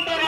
ಮಾಡಿದ್ದಾರೆ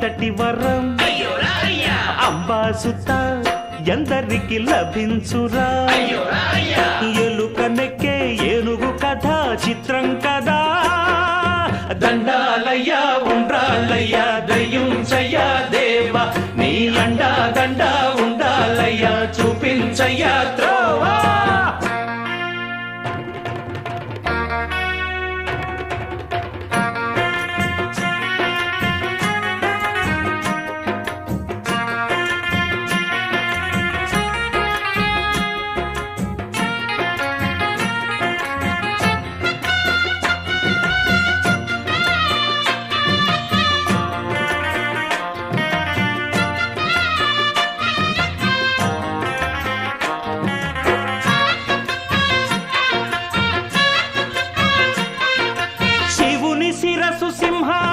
ఎంతటి వరం. అంబాసుత ఎందరికి లభించురా. ఎలుక నెక్కే ఏనుగు కథ చిత్రం కదా